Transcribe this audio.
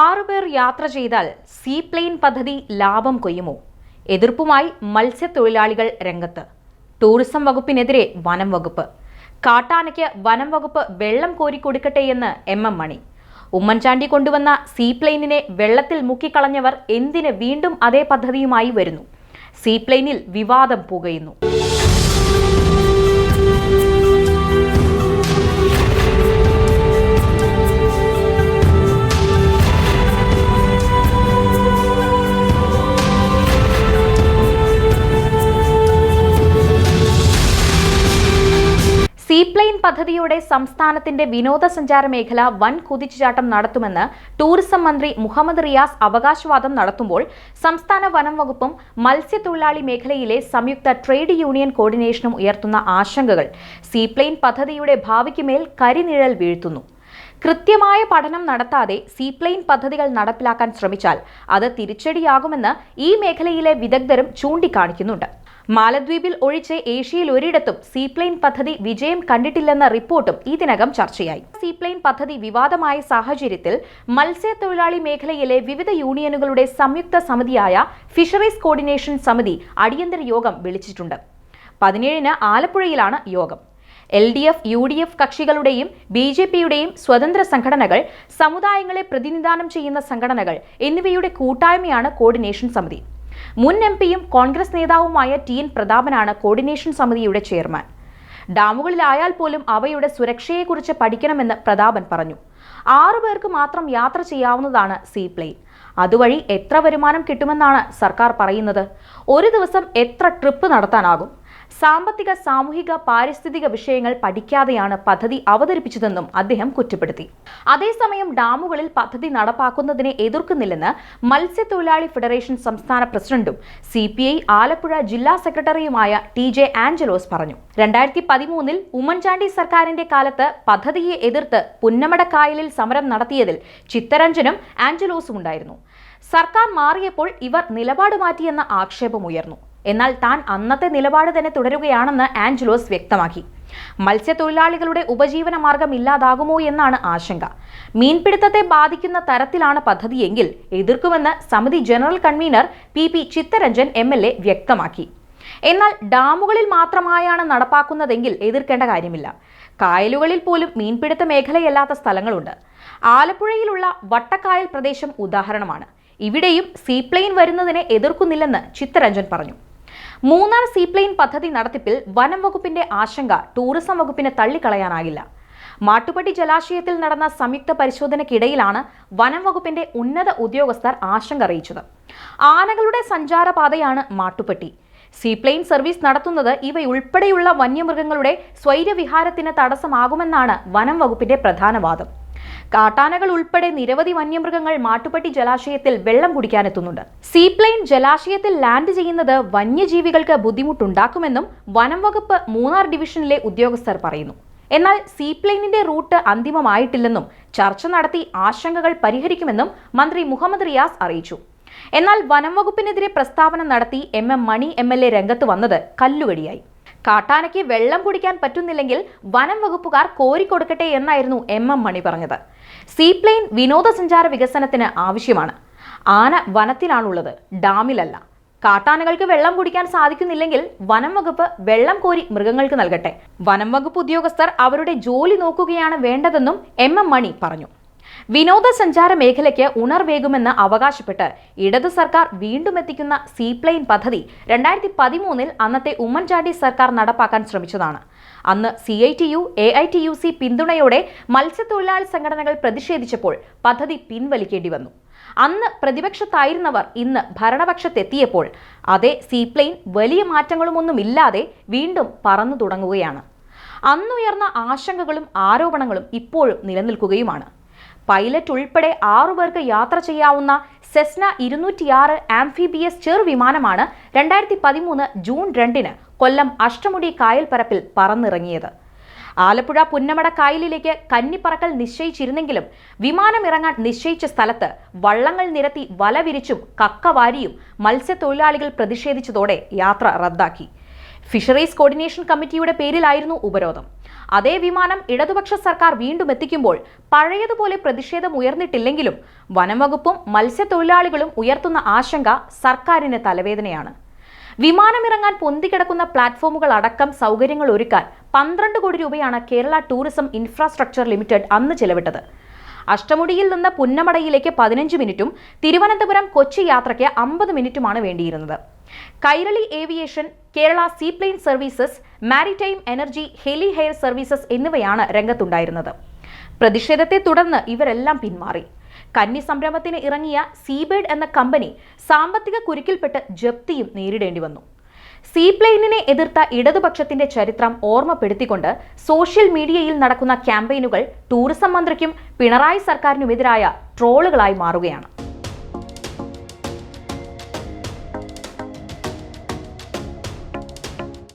ആറുപേർ യാത്ര ചെയ്താൽ സീപ്ലെയിൻ പദ്ധതി ലാഭം കൊയ്യുമോ? എതിർപ്പുമായി മത്സ്യത്തൊഴിലാളികൾ രംഗത്ത്. ടൂറിസം വകുപ്പിനെതിരെ വനം വകുപ്പ്. കാട്ടാനയ്ക്ക് വനം വകുപ്പ് വെള്ളം കോരി കൊടുക്കട്ടെ എന്ന് എം എം മണി. ഉമ്മൻചാണ്ടി കൊണ്ടുവന്ന സീപ്ലെയിനിനെ വെള്ളത്തിൽ മുക്കിക്കളഞ്ഞവർ എന്തിന് വീണ്ടും അതേ പദ്ധതിയുമായി വരുന്നു? സീപ്ലെയിനിൽ വിവാദം പുകയുന്നു. പദ്ധതിയോടെ സംസ്ഥാനത്തിന്റെ വിനോദസഞ്ചാര മേഖല വൻ കുതിച്ചുചാട്ടം നടത്തുമെന്ന് ടൂറിസം മന്ത്രി മുഹമ്മദ് റിയാസ് അവകാശവാദം നടത്തുമ്പോൾ സംസ്ഥാന വനം വകുപ്പും മത്സ്യത്തൊഴിലാളി മേഖലയിലെ സംയുക്ത ട്രേഡ് യൂണിയൻ കോർഡിനേഷനും ഉയർത്തുന്ന ആശങ്കകൾ. സീപ്ലെയിൻ പദ്ധതിയുടെ ഭാവിക്ക് മേൽ കരിനിഴൽ വീഴ്ത്തുന്നു. കൃത്യമായ പഠനം നടത്താതെ സീപ്ലെയിൻ പദ്ധതികൾ നടപ്പിലാക്കാൻ ശ്രമിച്ചാൽ അത് തിരിച്ചടിയാകുമെന്ന് ഈ മേഖലയിലെ വിദഗ്ധരും ചൂണ്ടിക്കാണിക്കുന്നുണ്ട്. മാലദ്വീപിൽ ഒഴിച്ച് ഏഷ്യയിൽ ഒരിടത്തും സീപ്ലെയിൻ പദ്ധതി വിജയം കണ്ടിട്ടില്ലെന്ന റിപ്പോർട്ടും ഇതിനകം ചർച്ചയായി. സീപ്ലെയിൻ പദ്ധതി വിവാദമായ സാഹചര്യത്തിൽ മത്സ്യത്തൊഴിലാളി മേഖലയിലെ വിവിധ യൂണിയനുകളുടെ സംയുക്ത സമിതിയായ ഫിഷറീസ് കോർഡിനേഷൻ സമിതി അടിയന്തര യോഗം വിളിച്ചിട്ടുണ്ട്. പതിനേഴിന് ആലപ്പുഴയിലാണ് യോഗം. L D F U D F കക്ഷികളുടെയും B J പിയുടെയും സ്വതന്ത്ര സംഘടനകൾ സമുദായങ്ങളെ പ്രതിനിധാനം ചെയ്യുന്ന സംഘടനകൾ എന്നിവയുടെ കൂട്ടായ്മയാണ് കോർഡിനേഷൻ സമിതി. മുൻ എം പിയും കോൺഗ്രസ് നേതാവുമായ ടി എൻ പ്രതാപനാണ് കോർഡിനേഷൻ സമിതിയുടെ ചെയർമാൻ. ഡാമുകളിലായാൽ പോലും അവയുടെ സുരക്ഷയെക്കുറിച്ച് പഠിക്കണമെന്ന് പ്രതാപൻ പറഞ്ഞു. ആറു പേർക്ക് മാത്രം യാത്ര ചെയ്യാവുന്നതാണ് സീ പ്ലെയിൻ. അതുവഴി എത്ര വരുമാനം കിട്ടുമെന്നാണ് സർക്കാർ പറയുന്നത്. ഒരു ദിവസം എത്ര ട്രിപ്പ് നടത്താനാകും? സാമ്പത്തിക സാമൂഹിക പാരിസ്ഥിതിക വിഷയങ്ങൾ പഠിക്കാതെയാണ് പദ്ധതി അവതരിപ്പിച്ചതെന്നും അദ്ദേഹം കുറ്റപ്പെടുത്തി. അതേസമയം ഡാമുകളിൽ പദ്ധതി നടപ്പാക്കുന്നതിനെ എതിർക്കുന്നില്ലെന്ന് മത്സ്യത്തൊഴിലാളി ഫെഡറേഷൻ സംസ്ഥാന പ്രസിഡന്റും സി ആലപ്പുഴ ജില്ലാ സെക്രട്ടറിയുമായ ടി ജെ ആഞ്ചലോസ് പറഞ്ഞു. രണ്ടായിരത്തി പതിമൂന്നിൽ ഉമ്മൻചാണ്ടി സർക്കാരിന്റെ കാലത്ത് പദ്ധതിയെ എതിർത്ത് പുന്നമടക്കായലിൽ സമരം നടത്തിയതിൽ ചിത്തരഞ്ജനും ആഞ്ചലോസും ഉണ്ടായിരുന്നു സർക്കാർ മാറിയപ്പോൾ ഇവർ നിലപാട് മാറ്റിയെന്ന ആക്ഷേപമുയർന്നു. എന്നാൽ താൻ അന്നത്തെ നിലപാട് തന്നെ തുടരുകയാണെന്ന് ആഞ്ചലോസ് വ്യക്തമാക്കി. മത്സ്യത്തൊഴിലാളികളുടെ ഉപജീവന മാർഗം ഇല്ലാതാകുമോ എന്നാണ് ആശങ്ക. മീൻപിടുത്തത്തെ ബാധിക്കുന്ന തരത്തിലാണ് പദ്ധതിയെങ്കിൽ എതിർക്കുമെന്ന് സമിതി general convener P P Chittaranjan M L A വ്യക്തമാക്കി. എന്നാൽ ഡാമുകളിൽ മാത്രമായാണ് നടപ്പാക്കുന്നതെങ്കിൽ എതിർക്കേണ്ട കാര്യമില്ല. കായലുകളിൽ പോലും മീൻപിടുത്ത മേഖലയല്ലാത്ത സ്ഥലങ്ങളുണ്ട്. ആലപ്പുഴയിലുള്ള വട്ടക്കായൽ പ്രദേശം ഉദാഹരണമാണ്. ഇവിടെയും സീപ്ലെയിൻ വരുന്നതിനെ എതിർക്കുന്നില്ലെന്ന് ചിത്തരഞ്ജൻ പറഞ്ഞു. മൂന്നാർ സീപ്ലെയിൻ പദ്ധതി നടത്തിപ്പിൽ വനം വകുപ്പിന്റെ ആശങ്ക ടൂറിസം വകുപ്പിന് തള്ളിക്കളയാനാകില്ല. മാട്ടുപട്ടി ജലാശയത്തിൽ നടന്ന സംയുക്ത പരിശോധനയ്ക്കിടയിലാണ് വനം വകുപ്പിന്റെ ഉന്നത ഉദ്യോഗസ്ഥർ ആശങ്ക അറിയിച്ചത്. ആനകളുടെ സഞ്ചാരപാതയാണ് മാട്ടുപട്ടി. സീപ്ലെയിൻ സർവീസ് നടത്തുന്നത് ഇവയുൾപ്പെടെയുള്ള വന്യമൃഗങ്ങളുടെ സ്വൈര്യവിഹാരത്തിന് തടസ്സമാകുമെന്നാണ് വനം വകുപ്പിന്റെ പ്രധാന വാദം. കാട്ടാനകൾ ഉൾപ്പെടെ നിരവധി വന്യമൃഗങ്ങൾ മാട്ടുപട്ടി ജലാശയത്തിൽ വെള്ളം കുടിക്കാനെത്തുന്നുണ്ട്. സീപ്ലെയിൻ ജലാശയത്തിൽ ലാൻഡ് ചെയ്യുന്നത് വന്യജീവികൾക്ക് ബുദ്ധിമുട്ടുണ്ടാക്കുമെന്നും വനം വകുപ്പ് മൂന്നാർ ഡിവിഷനിലെ ഉദ്യോഗസ്ഥർ പറയുന്നു. എന്നാൽ സീപ്ലെയിനിന്റെ റൂട്ട് അന്തിമമായിട്ടില്ലെന്നും ചർച്ച നടത്തി ആശങ്കകൾ പരിഹരിക്കുമെന്നും മന്ത്രി മുഹമ്മദ് റിയാസ് അറിയിച്ചു. എന്നാൽ വനം വകുപ്പിനെതിരെ പ്രസ്താവന നടത്തി M M Mani M L A രംഗത്ത് വന്നത് കല്ലുകടിയായി. കാട്ടാനയ്ക്ക് വെള്ളം കുടിക്കാൻ പറ്റുന്നില്ലെങ്കിൽ വനം വകുപ്പുകാർ കോരിക്കൊടുക്കട്ടെ എന്നായിരുന്നു എം എം മണി പറഞ്ഞത്. സീപ്ലെയിൻ വിനോദസഞ്ചാര വികസനത്തിന് ആവശ്യമാണ്. ആന വനത്തിലാണുള്ളത് ഡാമിലല്ല. കാട്ടാനകൾക്ക് വെള്ളം കുടിക്കാൻ സാധിക്കുന്നില്ലെങ്കിൽ വനം വകുപ്പ് വെള്ളം കോരി മൃഗങ്ങൾക്ക് നൽകട്ടെ. വനം വകുപ്പ് ഉദ്യോഗസ്ഥർ അവരുടെ ജോലി നോക്കുകയാണ് വേണ്ടതെന്നും എം എം മണി പറഞ്ഞു. വിനോദസഞ്ചാര മേഖലയ്ക്ക് ഉണർവേകുമെന്ന് അവകാശപ്പെട്ട് ഇടതു സർക്കാർ വീണ്ടും എത്തിക്കുന്ന സീപ്ലെയിൻ പദ്ധതി രണ്ടായിരത്തി പതിമൂന്നിൽ അന്നത്തെ ഉമ്മൻചാണ്ടി സർക്കാർ നടപ്പാക്കാൻ ശ്രമിച്ചതാണ്. അന്ന് C I T U A I T U C പിന്തുണയോടെ മത്സ്യത്തൊഴിലാളി സംഘടനകൾ പ്രതിഷേധിച്ചപ്പോൾ പദ്ധതി പിൻവലിക്കേണ്ടി വന്നു. അന്ന് പ്രതിപക്ഷത്തായിരുന്നവർ ഇന്ന് ഭരണപക്ഷത്തെത്തിയപ്പോൾ അതേ സീപ്ലെയിൻ വലിയ മാറ്റങ്ങളുമൊന്നുമില്ലാതെ വീണ്ടും പറന്നു തുടങ്ങുകയാണ് അന്നുയർന്ന ആശങ്കകളും ആരോപണങ്ങളും ഇപ്പോഴും നിലനിൽക്കുകയുമാണ്. പൈലറ്റ് ഉൾപ്പെടെ ആറുപേർക്ക് യാത്ര ചെയ്യാവുന്ന സെസ്ന ഇരുന്നൂറ്റിയാറ് ആംഫിബിയസ് ചെറുവിമാനമാണ് രണ്ടായിരത്തി പതിമൂന്ന് ജൂൺ രണ്ടിന് കൊല്ലം അഷ്ടമുടി കായൽപ്പരപ്പിൽ പറന്നിറങ്ങിയത്. ആലപ്പുഴ പുന്നമട കായലിലേക്ക് കന്നിപ്പറക്കൽ നിശ്ചയിച്ചിരുന്നെങ്കിലും വിമാനം ഇറങ്ങാൻ നിശ്ചയിച്ച സ്ഥലത്ത് വള്ളങ്ങൾ നിരത്തി വലവിരിച്ചും കക്കവാരിയും മത്സ്യത്തൊഴിലാളികൾ പ്രതിഷേധിച്ചതോടെ യാത്ര റദ്ദാക്കി. ഫിഷറീസ് കോർഡിനേഷൻ കമ്മിറ്റിയുടെ പേരിലായിരുന്നു ഉപരോധം. അതേ വിമാനം ഇടതുപക്ഷ സർക്കാർ വീണ്ടും എത്തിക്കുമ്പോൾ പഴയതുപോലെ പ്രതിഷേധം ഉയർന്നിട്ടില്ലെങ്കിലും വനംവകുപ്പും മത്സ്യത്തൊഴിലാളികളും ഉയർത്തുന്ന ആശങ്ക സർക്കാരിന് തലവേദനയാണ്. വിമാനമിറങ്ങാൻ പൊന്തിക്കിടക്കുന്ന പ്ലാറ്റ്ഫോമുകൾ അടക്കം സൗകര്യങ്ങൾ ഒരുക്കാൻ പന്ത്രണ്ട് കോടി രൂപയാണ് കേരള ടൂറിസം ഇൻഫ്രാസ്ട്രക്ചർ ലിമിറ്റഡ് അന്ന് ചെലവിട്ടത്. അഷ്ടമുടിയിൽ നിന്ന് പുന്നമടയിലേക്ക് പതിനഞ്ച് മിനിറ്റും തിരുവനന്തപുരം കൊച്ചി യാത്രയ്ക്ക് അമ്പത് മിനിറ്റുമാണ് വേണ്ടിയിരുന്നത്. Kairali aviation Kerala seaplane services maritime energy heli air services എന്നിവയാണ് രംഗത്തുണ്ടായിരുന്നത്. പ്രതിഷേധത്തെ തുടർന്ന് ഇവരെല്ലാം പിന്മാറി. കന്നി സംരംഭത്തിന് ഇറങ്ങിയ സീബേഡ് എന്ന കമ്പനി സാമ്പത്തിക കുരുക്കിൽപ്പെട്ട് ജപ്തിയും നേരിടേണ്ടി വന്നു. സീപ്ലെയിനിനെ എതിർത്ത ഇടതുപക്ഷത്തിന്റെ ചരിത്രം ഓർമ്മപ്പെടുത്തിക്കൊണ്ട് സോഷ്യൽ മീഡിയയിൽ നടക്കുന്ന ക്യാമ്പയിനുകൾ ടൂറിസം മന്ത്രിക്കും പിണറായി സർക്കാരിനുമെതിരായ ട്രോളുകളായി മാറുകയാണ്.